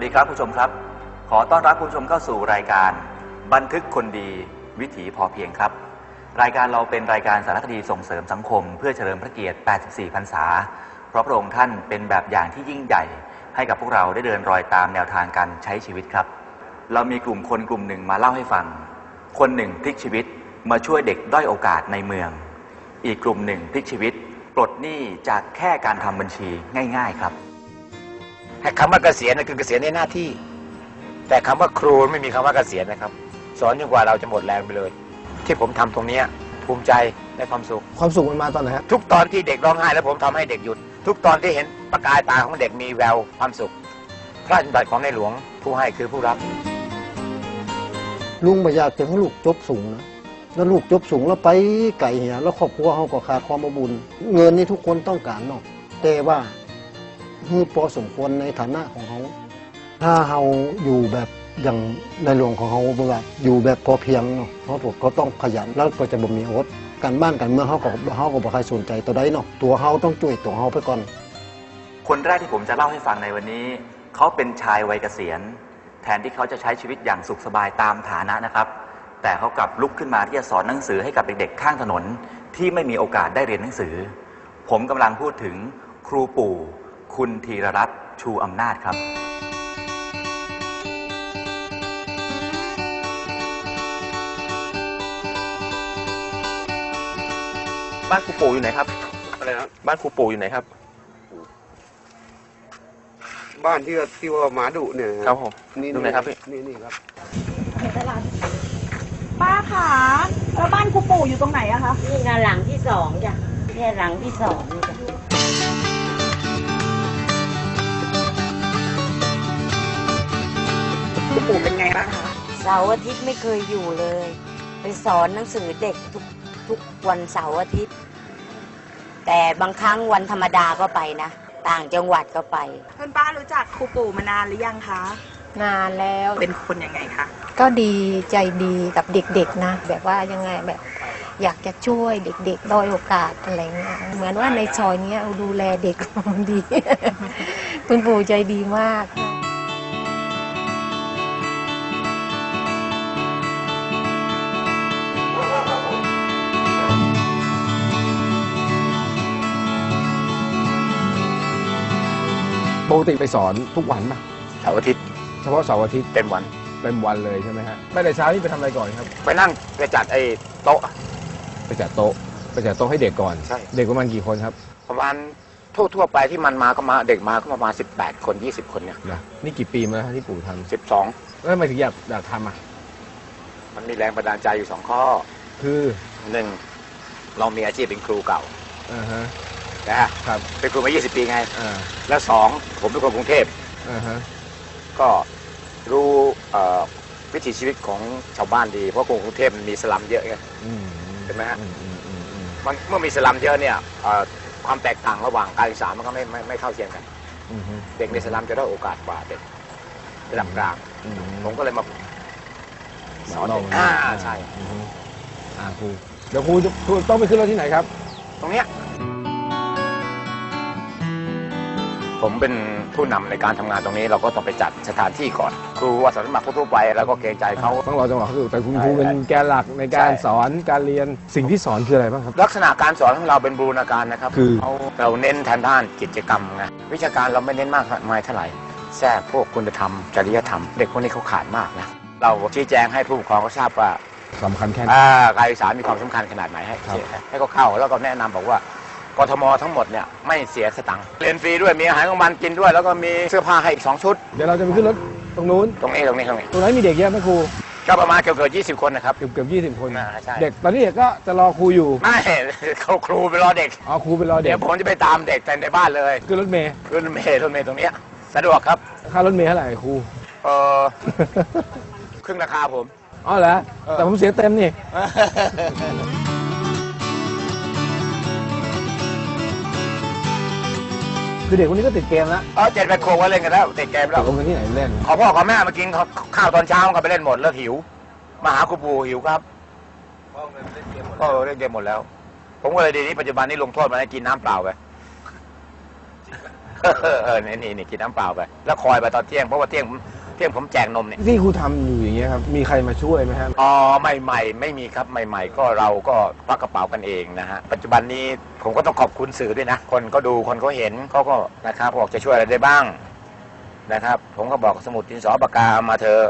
วัสดีครับคุณผู้ชมครับ ขอต้อนรับคุณผู้ชมเข้าสู่รายการ บันทึกคนดีวิถีพอเพียงครับ รายการเราเป็นรายการสารคดีส่งเสริมสังคม เพื่อเฉลิมพระเกียรติ 84 พรรษา เพราะพระองค์ท่านเป็นแบบอย่างที่ยิ่งใหญ่ ให้กับพวกเราได้เดินรอยตามแนวทางการใช้ชีวิตครับ เรามีกลุ่มคนกลุ่มหนึ่งมาเล่าให้ฟัง คนหนึ่งพลิกชีวิตมาช่วยเด็กด้อยโอกาสในเมือง อีกกลุ่มหนึ่งพลิกชีวิต ปลดหนี้จากแค่การทำบัญชีง่าย ๆ ครับ คำว่าเกษียณนะคือเกษียณในหน้าที่ แต่คำว่าครูไม่มีคำว่าเกษียณนะครับ สอนจนกว่าเราจะหมดแรงไปเลย ที่ผมทำตรงเนี้ยภูมิใจได้ความสุข ความสุขมันมาตอนไหนครับทุกตอนที่เด็กร้องไห้แล้วผมทำให้เด็กหยุด ทุกตอนที่เห็นประกายตาของเด็กมีแววความสุข พระราชบัญญัติของในหลวงผู้ให้คือผู้รับ ลุงประหยัดจะให้ลูกจบสูงนะแล้วลูกจบสูงแล้วไปไก่เหียแล้วครอบครัวเขาก็ขาดความอบอุ่นเงินนี่ทุกคนต้องการเนาะแต่ว่า คือพอสมควรในฐานะของเขา ถ้าเราอยู่แบบอย่างในหลวงของเขาเมื่ออยู่แบบพอเพียงเนาะเขาบอกเขาต้องขยันแล้วก็จะบ่มีอดการบ้านการเมืองเขาก็เขาก็บ่ใครสนใจตัวใดเนาะตัวเขาต้องช่วยตัวเขาไปก่อน คนแรกที่ผมจะเล่าให้ฟังในวันนี้ เขาเป็นชายวัยเกษียณ แทนที่เขาจะใช้ชีวิตอย่างสุขสบายตามฐานะนะครับ แต่เขากลับลุกขึ้นมาที่จะสอนหนังสือให้กับเด็กๆข้างถนน ที่ไม่มีโอกาสได้เรียนหนังสือ ผมกำลังพูดถึงครูปู่ คุณธีรรัตน์ชูอำนาจครับ บ้านครูปู่อยู่ไหนครับ อะไรนะบ้านครูปู่อยู่ไหนครับ บ้านที่ว่าที่ว่าหมาดุเนี่ยครับผมนี่ตรงไหนครับพี่ นี่นี่ครับป้าขาแล้วบ้านครูปู่อยู่ตรงไหนอะคะ นี่นะหลังที่สองจ้ะเนี่ยหลังที่สองนี่จ้ะ ครูปู่เป็นไงบ้างคะเสาร์อาทิตย์ไม่เคยอยู่เลย ไปสอนหนังสือเด็กทุกทุกวันเสาร์อาทิตย์ แต่บางครั้งวันธรรมดาก็ไปนะ ต่างจังหวัดก็ไป เพื่อนป้ารู้จักครูปู่มานานหรือยังคะ นานแล้วเป็นคนยังไงคะก็ดีใจดีกับเด็กๆนะ แบบว่ายังไงแบบ อยากจะช่วยเด็กๆด้อยโอกาสอะไรเงี้ยเหมือนว่าในซอยเนี้ยดูแลเด็ก ดี คุณปู่ใจดีมาก ปกติไปสอนทุกวันป่ะเสาร์อาทิตย์เฉพาะเสาร์อาทิตย์เต็มวันเต็มวันเลยใช่ไหมฮะไปแต่เช้านี่ไปทำอะไรก่อนครับ ไปนั่งไปจัดไอ้โต๊ะ ไปจัดโต๊ะไปจัดโต๊ะให้เด็กก่อน ใช่ เด็กประมาณกี่คนครับประมาณทั่วทั่วๆไปที่มันมาก็มาเด็กมาก็ประมาณ 18 คน 20 คนเนี่ยนะนี่กี่ปีมาแล้วฮะที่ปู่ท12ำแล้วทำไมถึงอยากอยากทำอะมันมีแรงบันดาลใจอยู่สองข้อคือหนึ่งเรามีอาชีพเป็นครูเก่า อ่าฮะ นะฮะครับ เป็นครูมา 20 ปีไง อ่าแล้วสองผมเป็นคนกรุงเทพอ่าฮะก็รู้เอ่อวิถีชีวิตของชาวบ้านดีเพราะกรุงเทพมันมีสลัมเยอะไง อืมเห็นไหมฮะ อืมอืมอืมอืมมันเมื่อมีสลัมเยอะเนี่ยเอ่อความแตกต่างระหว่างการศึกษามันก็ไม่ไม่ไม่เท่าเทียมกัน อืมฮึเด็กในสลัมจะได้โอกาสกว่าเด็กระดับกลาง อืมผมก็เลยมาสอนลเด็งกอ่าใช่ อืมฮึอ่าครูเดี๋ยวครูจะครูต้องไปขึ้นรถที่ไหนครับ ตรงเนี้ย ผมเป็นผู้นำในการทำงานตรงนี้เราก็ต้องไปจัดสถานที่ก่อนครูอาสาสมัครทั่วๆไปเราก็เกรงใจเขาต้องรอจังหวะเขาดูแต่คุณใช่ครูเป็นใช่แกนหลักในการใช่สอนการเรียนสิ่งที่สอนคืออะไรบ้างครับ ลักษณะการสอนของเราเป็นบูรณาการนะครับคือเราเราเน้นทางด้านกิจกรรมไงวิชาการเราไม่เน้นมากมายเท่าไหร่แทรกพวกคุณธรรมจริยธรรม เด็กพวกนี้เขาขาดมากนะเราชี้แจงให้ผู้ปกครองเขาทราบว่าสำคัญแค่ไหนอ่าการศึกษามีความสำคัญขนาดไหนให้ครับให้เขาเข้าแล้วก็แนะนำบอกว่า กทมทั้งหมดเนี่ยไม่เสียสตังค์เรียนฟรีด้วยมีอาหารกลางวันกินด้วย แล้วก็มีเสื้อผ้าให้อีกสองชุด เดี๋ยวเราจะไปขึ้นรถตรงนู้น ตรงนี้ตรงนี้ตรงนี้ตรงนั้นมีเด็กเยอะไหมครูเฉก็ประมาณเกือบเกือบยี่สิบคนนะครับ เกือบเกือบยี่สิบคน อ่าใช่ เด็กตอนนี้เด็กก็จะรอครูอยู่ ไม่ เขาครูไปรอเด็ก อ๋อครูไปรอเด็เดี๋ยกวผมจะไปตามเด็กแต่ในบ้านเลยขึ้นรถเมย์รถเมล์รถเมล์ตรงเนี้ยสะดวกครับค่ารถเมย์เท่าไหร่ครู เออครึ่งราคาผม อ๋อเหรอเออแต่ผมเสียเต็มนี่ คือเด็กคนนี้ก็ติดเกมแล้วเออเจ็ดแปดขวบก็เล่นกันแล้วติดเกมตแล้วกลงกันที่ไหนเล่น ขอพ่อขอแม่มากินข้าวตอนเช้าก็ไปเล่นหมดแล้วหิว มาหาครูปู่หิวครับก็เล่นเกมหมดแล้ว ผมก็เลยดีนี้ปัจจุบันนี้ลงโทษมันให้กินน้ำเปล่าไปเออนี่นี่นี่กินน้ำเปล่าไป แล้วคอยไปตอนเที่ยงเพราะว่าเที่ยงผมเที่ยงผมแจกนมเนี่ยที่ครูทำอยู่อย่างเงี้ยครับ มีใครมาช่วยไหมครับ อ๋อใหม่ๆ ไม่มีครับใหม่ ๆ ก็เราก็ควักกระเป๋ากันเองนะฮะปัจจุบันนี้ผมก็ต้องขอบคุณสื่อด้วยนะ คนก็ดูคนเขาเห็นเขาก็นะครับบอกจะช่วยอะไรได้บ้างนะครับ ผมก็บอกสมุดดินสอปากกาเอามาเถอะ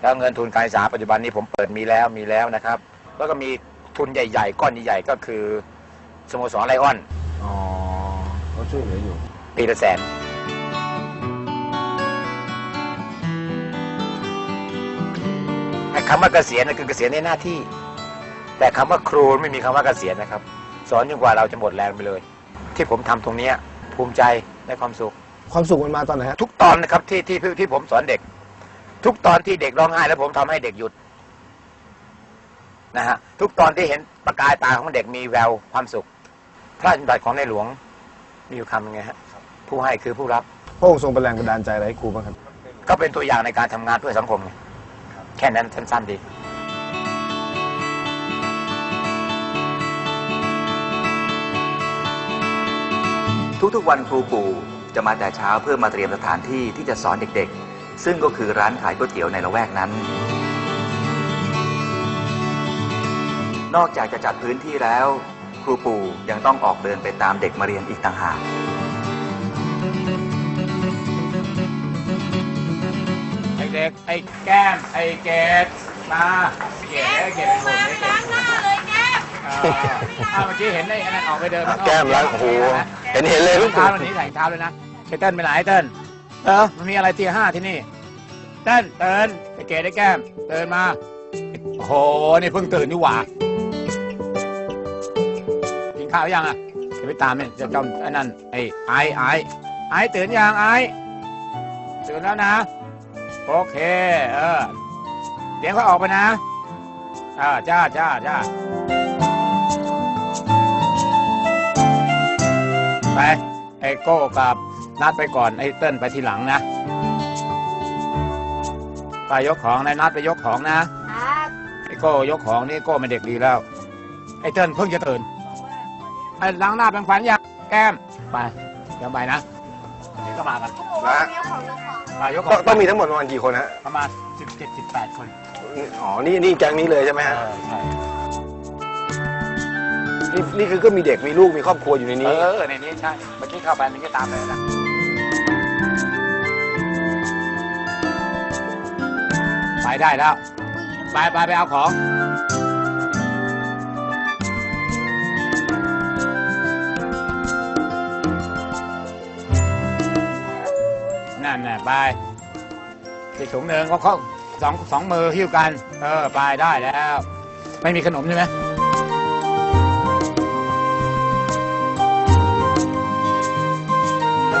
แล้วเงินทุนการศึกษาปัจจุบันนี้ผมเปิดมีแล้วมีแล้วนะครับ แล้วก็มีทุนใหญ่ๆ ก้อนใหญ่ๆก็คือสโมสรไลออนอ๋อเขาช่วยเหลืออยู่ ปีละแสน คำว่าเกษียณนะคือเกษียณในหน้าที่ แต่คำว่าครูไม่มีคำว่าเกษียณนะครับ สอนจนกว่าเราจะหมดแรงไปเลย ที่ผมทำตรงเนี้ยภูมิใจและความสุข ความสุขมันมาตอนไหนฮะทุกตอนนะครับที่ที่ที่ที่ผมสอนเด็ก ทุกตอนที่เด็กร้องไห้แล้วผมทำให้เด็กหยุดนะฮะทุกตอนที่เห็นประกายตาของเด็กมีแววความสุข พระราชบัญญัติของในหลวงมีอยู่คำยังไงฮะผู้ให้คือผู้รับพระองค์ทรงเป็นแรงบันดาลใจอะไรให้ครูบ้างครับ ก็เป็นตัวอย่างในการทำงานเพื่อสังคมไง แค่นั้นสั้นๆดี ทุกๆวันครูปู่จะมาแต่เช้าเพื่อมาเตรียมสถานที่ที่จะสอนเด็กๆ ซึ่งก็คือร้านขายก๋วยเตี๋ยวในละแวกนั้น นอกจากจะจัดพื้นที่แล้ว ครูปู่ยังต้องออกเดินไปตามเด็กมาเรียนอีกต่างหาก กไอแก้ม ไอเกดมาเกดไอเกดเป็นคนไอเกดเป็นคนเลยแก้มอ้าวเมื่อกี้เห็นไอ้อันนั้นออกไปเดินข้างนอแก้มแล้วโอ้โหเห็นเห็นเลยรองเท้าวันนี้ใส่รองเท้าเลยนะไอเติ้ลไปไหนไอ้เติ้ลเออมันมีอะไรตีห้าที่นี่เติ้ลเติ้ลไอเกดไอแก้มเดินมาโอ้โหนี่เพิ่งตื่นนี่หว่ากินข้าวยังอะจะไปตามเนี่ยจะจอมไอ้นั่นไอ้ไอ้ไอ้ไอ้ตื่นยังไอ้ตื่นแล้วนะ โอเค เออ เดี๋ยวเขาออกไปนะ อ่า จ้าจ้าจ้าไป ไอ้โก้กับนัดไปก่อน ไอ้เติ้ลไปทีหลังนะ ไปยกของนายนัดไปยกของนะไอ้โก้ยกของนี่โก้เป็นเด็กดีแล้ว ไอ้เติ้ลเพิ่งจะตื่นไอ้ล้างหน้าแปรงฟันยังแก้ม ไปเดี๋ยวไปนะ เดี๋ยวก็มากันนะไปยกของต้องมีทั้งหมดประมาณกี่คนฮะประมาณสิบเจ็ดสิบแปดคนอ๋อนี่นี่แก๊งนี้เลยใช่ไหมเอฮะอใช่นี่นี่คือก็มีเด็กมีลูกมีครอบครัวอยู่ในนี้ เออในนี้ใช่เมื่อกี้เข้าไปมันก็ตามเลยนะไปได้แล้ว ไปไปไปเอาของ ไปอีกถุงหนึ่งก็เขาสองสองมือหิ้วกัน เออ ไปได้แล้ว ไม่มีขนมใช่ไหม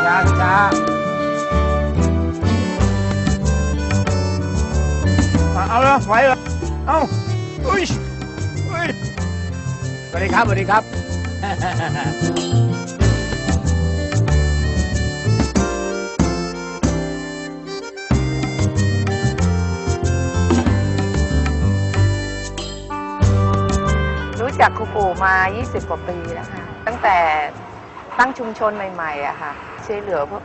ช้าช้าเอาเลยไหวเหรอเอาอุ้ยอุ้ยสวัสดีครับสวัสดีครับ จักครูปู่มา 20 กว่าปีแล้วค่ะ ตั้งแต่ตั้งชุมชนใหม่ๆอะค่ะช่วยเหลือพวก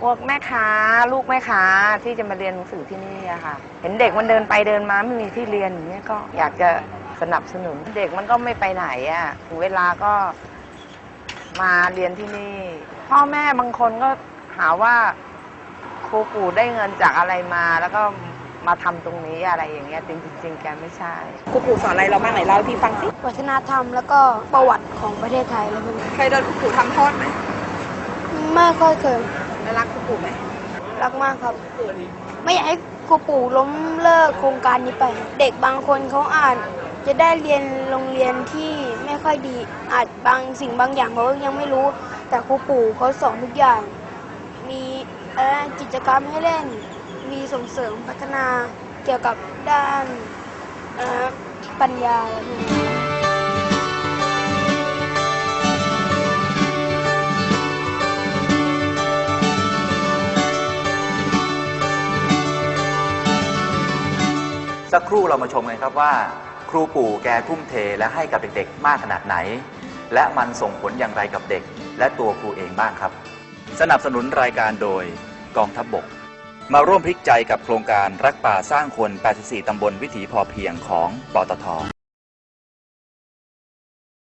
พวกแม่ค้า ลูกแม่ค้าที่จะมาเรียนหนังสือที่นี่อะค่ะ เห็นเด็กมันเดินไปเดินมาไม่มีที่เรียนอย่างเงี้ยก็อยากจะสนับสนุนเด็กมันก็ไม่ไปไหนอะถึงเวลาก็มาเรียนที่นี่ พ่อแม่บางคนก็หาว่าครูปู่ได้เงินจากอะไรมาแล้วก็ มาทำตรงนี้อะไรอย่างเงี้ยจริงๆแกไม่ใช่ครูปู่สอนอะไรเราบ้างไหนเล่าให้พี่ฟังสิวัฒนธรรมแล้วก็ประวัติของประเทศไทยแล้วพวกนี้เคยโดนครูปู่ทำโทษไหมไม่ค่อยเคยแล้วรักครูปู่ไหมรักมากครับ ไม่อยากให้ครูปู่ล้มเลิกโครงการนี้ไป เด็กบางคนเขาอาจจะได้เรียนโรงเรียนที่ไม่ค่อยดีอาจบางสิ่งบางอย่างเขายังไม่รู้ แต่ครูปู่เขาสอนทุกอย่าง มีเอ่อกิจกรรมให้เล่น มีส่งเสริมพัฒนาเกี่ยวกับด้านปัญญาอะไรพวกนี้สักครู่เรามาชมกันครับว่า ครูปู่แกทุ่มเทและให้กับเด็กๆ มากขนาดไหน และมันส่งผลอย่างไรกับเด็ก และตัวครูเองบ้างครับ สนับสนุนรายการโดยกองทัพบบก มาร่วมพลิกใจกับโครงการรักป่าสร้างคน 84 ตำบลวิถีพอเพียงของปตท